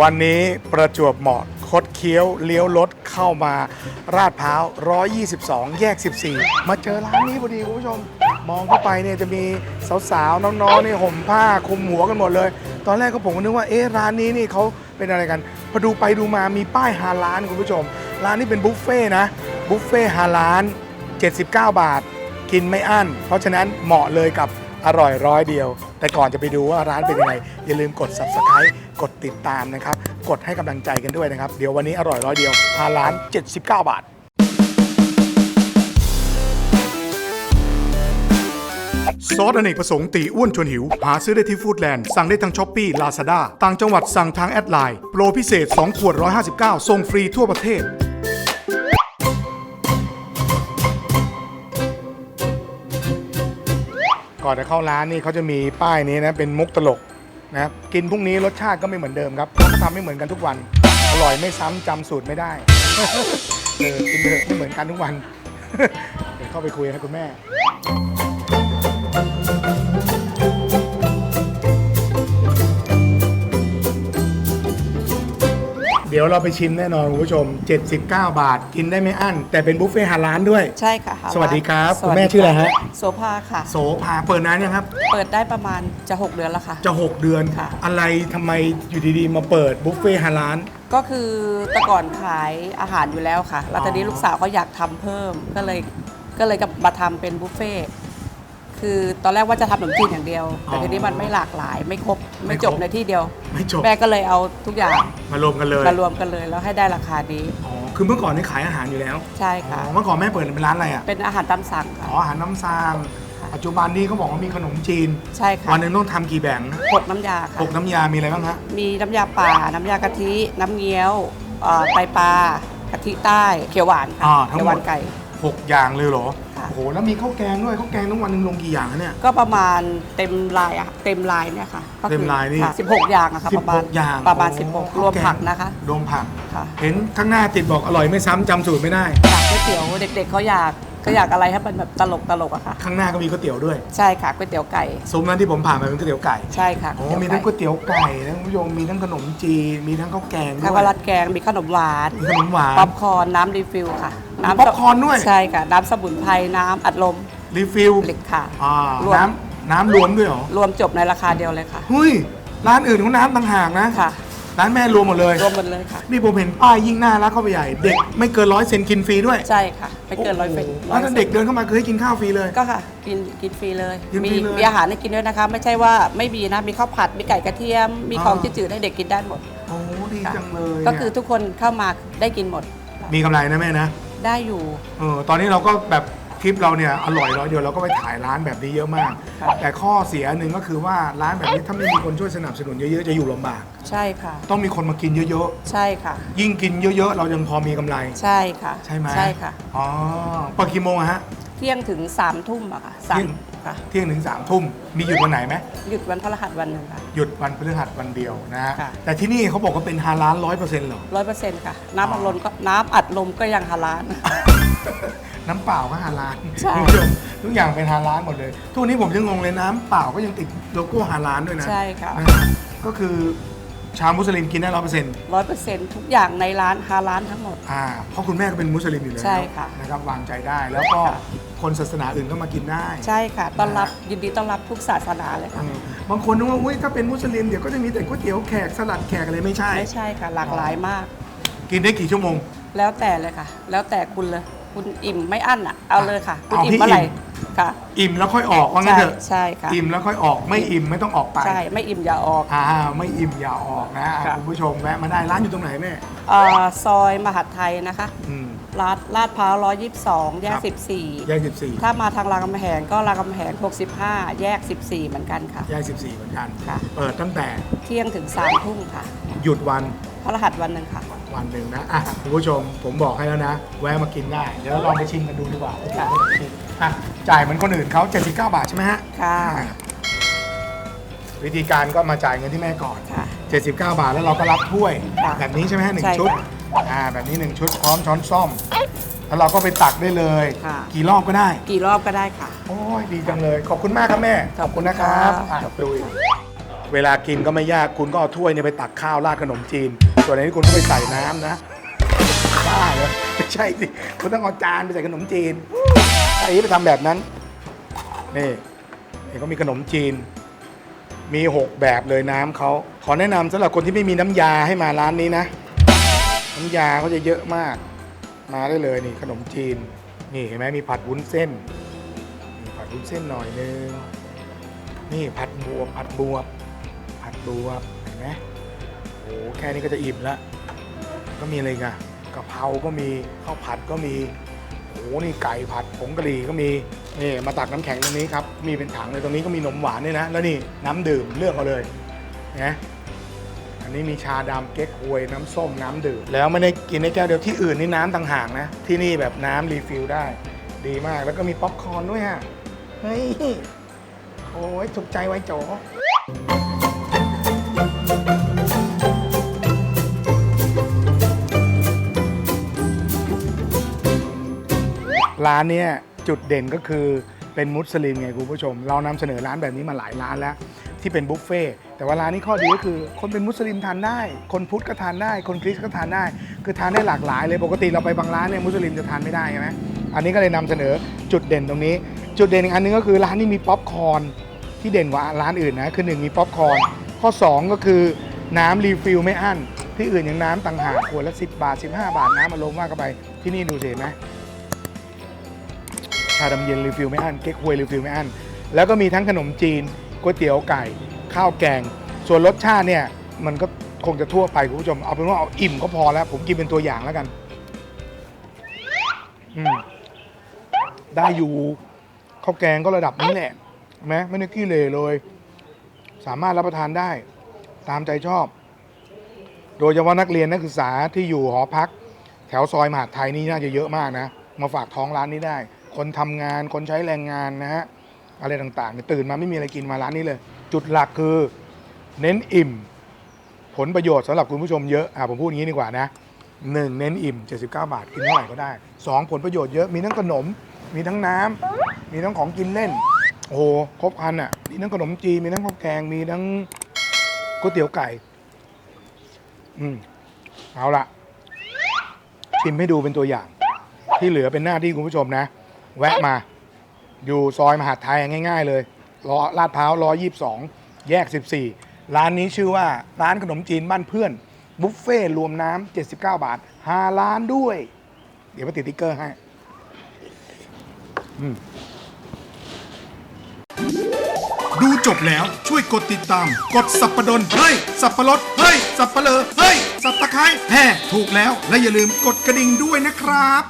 วันนี้ประจวบเหมาะคดเคี้ยวเลี้ยวรถเข้ามาราดพร้าว 122 แยก 14 มาเจอร้านนี้พอดีคุณผู้ชม มองเข้าไปเนี่ยจะมีสาวๆ น้องๆนี่ห่มผ้าคลุมหัวกันหมดเลย ตอนแรกก็ผมก็นึกว่าเอ๊ะร้านนี้นี่เขาเป็นอะไรกัน พอดูไปดูมามีป้ายฮาลานคุณผู้ชม ร้านนี้เป็นบุฟเฟ่นะบุฟเฟ่ฮาลาน79 บาท กินไม่อั้น เพราะฉะนั้นเหมาะเลยกับอร่อยร้อยเดียว แต่ก่อนจะไปดูว่าร้านเป็นยังไงอย่าลืมกด subscribe กดติดตามนะครับ กดให้กำลังใจกันด้วยนะครับ เดี๋ยววันนี้อร่อยร้อยเดียวฮาร้าน 79 บาท ซอสอเนกประสงค์ตีอ้วนชวนหิว หาซื้อได้ที่ฟู้ดแลนด์สั่งได้ทางช้อปปี้ลาซาด้าต่างจังหวัดสั่งทางแอดไลน์โปรพิเศษ 2 ขวด 159ส่งฟรีทั่วประเทศ ก่อนจะเข้าร้านนี่เขาจะมีป้ายนี้นะ เป็นมุกตลก นะครับกินพรุ่งนี้รสชาติก็ไม่เหมือนเดิมครับเขาทำไม่เหมือนกันทุกวัน อร่อยไม่ซ้ำจำสูตรไม่ได้ เออกินเถอะไม่เหมือนกันทุกวัน เดี๋ยวเข้าไปคุยนะคุณแม่ เดี๋ยวเราไปชิมแน่นอนคุณผู้ชม 79 บาท กินได้ไม่อั้น แต่เป็นบุฟเฟ่ต์ฮาลานด้วย ใช่ค่ะสวัสดีครับสคุณวัสแม่ดีชื่ออะไรฮะ โสภาค่ะ โสภาเปิดนานยังครับ เปิดได้ประมาณจะ 6 เดือนแล้วค่ะ จะ 6 เดือนค่ะ อะไรทำไมอยู่ดีๆ มาเปิดบุฟเฟ่ต์ฮาลาน ก็คือแต่ก่อนขายอาหารอยู่แล้วค่ะ แล้วตอนนี้อ๋อลูกสาวเขาอยากทำเพิ่ม ก็เลยก็เลยกลับมาทำเป็นบุฟเฟ่ต์คือตอนแรกว่าจะทำขนมจีนอย่างเดียว แต่ทีนี้มันไม่หลากหลายไม่ครบ ไม่จบในที่เดียว ไม่จบแม่ก็เลยเอาทุกอย่างมารวมกันเลยมารวมกันเลยแล้วให้ได้ราคาดีอ๋อคือเมื่อก่อนนี่ขายอาหารอยู่แล้วใช่อ๋ค่ะอเมื่อก่อนแม่เปิดเป็นร้านอะไรอะเป็นอาหารตามสั่งค่ะอ๋ออาหารน้ำซางปัจจุบันนี้เขาบอกว่ามีขนมจีน ใช่ค่ะวันหนึงต้องทำกี่แบ่งนะหกน้ำยาค่ะหกน้ำยามีอะไรบ้างฮะมีน้ำยาป่า น้ำยากะทิ น้ำเงี้ยวเอ่อไตปลากะทิใต้เขียวหวานค่ะอ่าทั้งเขียวหหมวาดนไก่หกอย่างเลยเหรอ ค่ะ โอ้โหแล้วมีข้าวแกงด้วยข้าวแกงทั้งวันหนึงลงกี่อย่างอะเนี่ย ก็ประมาณเต็มลายอะเต็มลายเนี่ยค่ะก็คือเต็มลายนี่ ค่ะ16 อย่างอะค่ะสิปบระหมาณกอย่างประมาณ โอ้โห16 รวมผักนะคะ รวมผัก ค่ะ เห็นข้างหน้าติดบอกอร่อยไม่ซ้ำจำสูตรไม่ได้ อยากก๋วยเตี๋ยวเด็ก ๆเขาอยากก็อยากอะไรให้มันแบบตลกตลกๆอะค่ะ ข้างหน้าก็มีก๋วยเตี๋ยวด้วยใช่ค่ะก๋วยเตี๋ยวไก่ ซุ้มนั้นที่ผมผ่านมาเป็นก๋วยเตี๋ยวไก่ใช่ค่ะโอ้ก๋วยมีเตี๋ทั้ยวงก๋วยไก่เตี๋ยวไก่นะคุณผู้ชมมีทั้งขนมจีนมีทั้งข้าวแกงด้ข้าววยราดแกงมีขนมหวานมีขนมหวานป๊อปคอร์นน้ำรีฟิลค่ะ มีป๊อปคอร์นด้วย ใช่ค่ะ น้ำสมุนไพรน้ำอัดลมรีฟิลเหล็กค่ะอ่ารวมน้ำน้ำรวมด้วยเหรอรวมจบในราคาเดียวเลยค่ะ เฮ้ยร้านอื่นเขาน้ำต่างหากนะค่ะ ร้านแม่รวมหมดเลย รวมหมดเลยค่ะ นี่ผมเห็นป้ายยิ่งน่ารักเข้าไปใหญ่ เด็กไม่เกินร้อยเซนกินฟรีด้วยใช่ค่ะไม่เกินร้อยเฟนโโหแล้วถ้าเด็กเดินเข้ามาคือให้กินข้าวฟรีเลย ก็ค่ะ กินกินฟรีเลยกินฟมีรีเลย มีอาหารให้กินด้วยนะคะ ไม่ใช่ว่าไม่มีนะมีข้าวผัดมีไก่กระเทียม มีของอ่าจืดๆให้เด็กกินได้หมด โอ้ดีค่ะจังเลยก็คือทุกคนเข้ามาได้กินหมด มีกำไรนะแม่นะ ได้อยู่ เออตอนนี้เราก็แบบคลิปเราเนี่ยอร่อยร้อยเดียวเราก็ไปถ่ายร้านแบบนี้เยอะมากค่ะแต่ข้อเสียหนึ่งก็คือว่าร้านแบบนี้ถ้าไม่มีคนช่วยสนับสนุนเยอะๆจะอยู่ลำบาก ใช่ค่ะ ต้องมีคนมากินเยอะใช่ค่ะ ๆ ยิ่งกินเยอะๆ เรายังพอมีกำไร ใช่ค่ะใช่ไหมใช่ค่ะ อ๋อเปิดกี่โมงอะฮะ เที่ยงถึงสามทุ่มอะค่ะสาเที่มยง ค่ะ เที่ยงถึงสามทุ่มมีหยุดวันไหนไหมหยุดวันพฤหัสวันหนึ่งค่ะ หยุดวันพฤหัสวันเดียวนะฮะค่ะ แต่ที่นี่เขาบอกว่าเป็นฮาลาลร้อยเปอร์เซ็นต์หรอ ร้อยเปอร์เซ็นต์ค่ะ น้ำอัดลมก็น้ำอัดลมก็ยังฮาลาล น้ำเปล่าก็ฮาลาลใช่ คุณผู้ชมทุกอย่างเป็นฮาลาลหมดเลย ทุกวันนี้ผมยังงงเลยน้ำเปล่าก็ยังติดโลโก้ฮาลาลด้วยนะใช่ค่ะ นะฮะก็คือ ชาวมุสลิมกินได้ร้อยเปอร์เซ็นต์ร้อยเปอร์เซ็นต์ทุกอย่างในร้านฮาลาลทั้งหมด อ่าเพราะคุณแม่ก็เป็นมุสลิมอยู่แล้วใช่ค่ะนะครับวางใจได้แล้วก็ค่ะคนศาสนาอื่นก็มากินได้ใช่ค่ะต้อนรับยินดีต้อนรับทุกศาสนาเลยค่ะอืมบางคนนึกว่าอุ้ยถ้าเป็นมุสลิมเดี๋ยวก็จะมีแต่ก๋วยเตี๋ยวแขกสลัดแขกอะไรไม่ใช่ไม่ใช่ค่ะ หลากหลายมาก กินได้กี่ชั่วโมง แล้วแต่เลยค่ะ แล้วแต่คุณเลยคุณอิ่มไม่อั้นอะเอาเลยค่ะ คุณเอาอิ่มที่เมื่อไหร่อิ่ม ค่ะ อิ่มแล้วค่อยออกว่างั้นใช่เถอะใช่ค่ะ อิ่มแล้วค่อยออกไม่อิ่มไม่ต้องออกไปใช่ไม่อิ่มอย่าออก อ่าไม่อิ่มอย่าออกนะค่ะ คุณผู้ชมแวะมาได้ร้านอยู่ตรงไหนแม่เอ่อซอยมหาดไทยนะคะอืม ลาดลาดพร้าว122 แยคก รับ แยก14 14 ถ้ามาทางรามคำแหงก็รามคำแหง 65 แยก 14 เหมือนกันค่ะ แยก14 เหมือนกัน ค่ะ เปิดตั้งแต่เที่ยงถึง3ทุ่มค่ะ หยุดวันพระรหัสวันหนึ่งค่ะ วันหนึ่งนะอะคุณผู้ชมผมบอกให้แล้วนะ แวะมากินได้ เดี๋ยวเราลองไปชิมกันดูดีกว่าค่ะอะจ่ายเหมือนคนอื่นเขา79 บาทใช่ไหมฮะค่ะอะวิธีการก็มาจ่ายเงินที่แม่ก่อน ค่ะ 79 บาทแล้วเราก็รับถ้วย ค่ะแบบนี้ใช่ไหมฮะหนึ่ใช่งชุดค่ะอ่าแบบนี้หนึ่งชุดพร้อมช้อนซ่อม แล้วเราก็ไปตักได้เลย ค่ะ กี่รอบก็ได้ กี่รอบก็ได้ค่ะ โอ้ยดีจังเลย ขอบคุณมากครับแม่ขอบคุณนะครับค่ะ อะดูอีกเวลากินก็ไม่ยากคุณก็เอาถ้วยเนี่ยไปตักข้าวราดขนมจีน ส่วนอันนี้คุณก็ไปใส่น้ำนะบ้าเหรอไม่ใช่สิคุณต้องเอาจานไปใส่ขนมจีนไอ้ไปทำแบบนั้น นี่นี่ก็มีขนมจีน มี 6 แบบเลยน้ำเขาขอแนะนำสำหรับคนที่ไม่มีน้ำยาให้มาร้านนี้นะ น้ำยาเขาจะเยอะมาก มาได้เลยนี่ขนมจีน นี่เห็นไหมมีผัดวุ้นเส้นมีผัดวุ้นเส้นหน่อยนึงนี่ผัดบวบผัดบวบผัดบวบเห็นไหม แค่นี้ก็จะอิ่มละก็มีอะไรอีกันกะเพราก็มีข้าวผัดก็มีโอ้นี่ไก่ผัดผงกะหรี่ก็มีนี่มาตักน้ำแข็งตรงนี้ครับมีเป็นถังเลยตรงนี้ก็มีนมหวานด้วยนะแล้วนี่น้ำดื่มเลือกเอาเลยนะอันนี้มีชาดำเก๊กฮวยน้ำส้มน้ำดื่มแล้วไม่ได้กินในแก้วเดียวที่อื่นนี่น้ำต่างหากนะ ที่นี่แบบน้ำรีฟิลได้ ดีมากแล้วก็มีป๊อปคอร์นด้วยฮะเฮ้ยโอ้ยถูกใจไว้โจ ร้านเนี้ยจุดเด่นก็คือเป็นมุสลิมไงคุณผู้ชม เรานำเสนอร้านแบบนี้มาหลายร้านแล้ว ที่เป็นบุฟเฟ่ต์แต่ว่าร้านนี้ข้อดีก็คือ คนเป็นมุสลิมทานได้ คนพุทธก็ทานได้ คนคริสต์ก็ทานได้ คือทานได้หลากหลายเลยปกติเราไปบางร้านเนี่ยมุสลิมจะทานไม่ได้ใช่ไหมอันนี้ก็เลยนำเสนอจุดเด่นตรงนี้ จุดเด่นอีกอันหนึงก็คือร้านนี้มีป๊อปคอร์นที่เด่นกว่าร้านอื่นนะคือหนึ่งมีป๊อปคอร์นข้อสองก็คือน้ำรีฟิลไม่อั้นที่อื่นอย่างน้ำต่างหากขวดละ10 บาท 15 บาทน้ำมาลมว่ากันไปที่นี่ดูสิเห็นไหม ดำเย็นรีฟิลไม่อั้นเก๊กฮวยรีฟิลไม่อั้นแล้วก็มีทั้งขนมจีนก๋วยเตี๋ยวไก่ ข้าวแกง ส่วนรสชาติเนี่ยมันก็คงจะทั่วไปคุณผู้ชมเอาเป็นว่าเอาอิ่มก็พอแล้ว ผมกินเป็นตัวอย่างแล้วกันอืมได้อยู่ข้าวแกงก็ระดับนี้แหละไหมไม่ได้ขี้เหร่เลย สามารถรับประทานได้ ตามใจชอบ โดยเฉพาะนักเรียนนักศึกษาที่อยู่หอพัก แถวซอยมหาดไทยนี่น่าจะเยอะมากนะ มาฝากท้องร้านนี้ได้ คนทำงานคนใช้แรงงานนะฮะอะไรต่างๆเนี่ยตื่นมาไม่มีอะไรกินมาร้านนี้เลย จุดหลักคือเน้นอิ่ม ผลประโยชน์สำหรับคุณผู้ชมเยอะอะผมพูดอย่างนี้ดีกว่านะหนึ่งเน้นอิ่ม 79 บาทกินเท่าไหร่ก็ได้สองผลประโยชน์เยอะมีทั้งขนม มีทั้งน้ำมีทั้งของกินเล่น โอ้โหครบครันอะมีทั้งขนมจีนมีทั้งข้าวแกงมีทั้งก๋วยเตี๋ยวไก่ อืมเอาละชิมให้ดูเป็นตัวอย่าง ที่เหลือเป็นหน้าที่คุณผู้ชมนะ แวะมา อยู่ซอยมหาดไทยง่าย ๆ เลยรอลาดพร้าว122แยก 14 ร้านนี้ชื่อว่าร้านขนมจีนบ้านเพื่อนบุฟเฟ่รวมน้ำ79 บาท5ล้านด้วย เดี๋ยวมาติดติ๊กเกอร์ให้ดูจบแล้วช่วยกดติดตาม กดสับประดนเฮ้ยสับประรดเฮ้ยสับปะเลอเฮ้ยสับตะไคร้แห่ถูกแล้วและอย่าลืมกดกระดิ่งด้วยนะครับ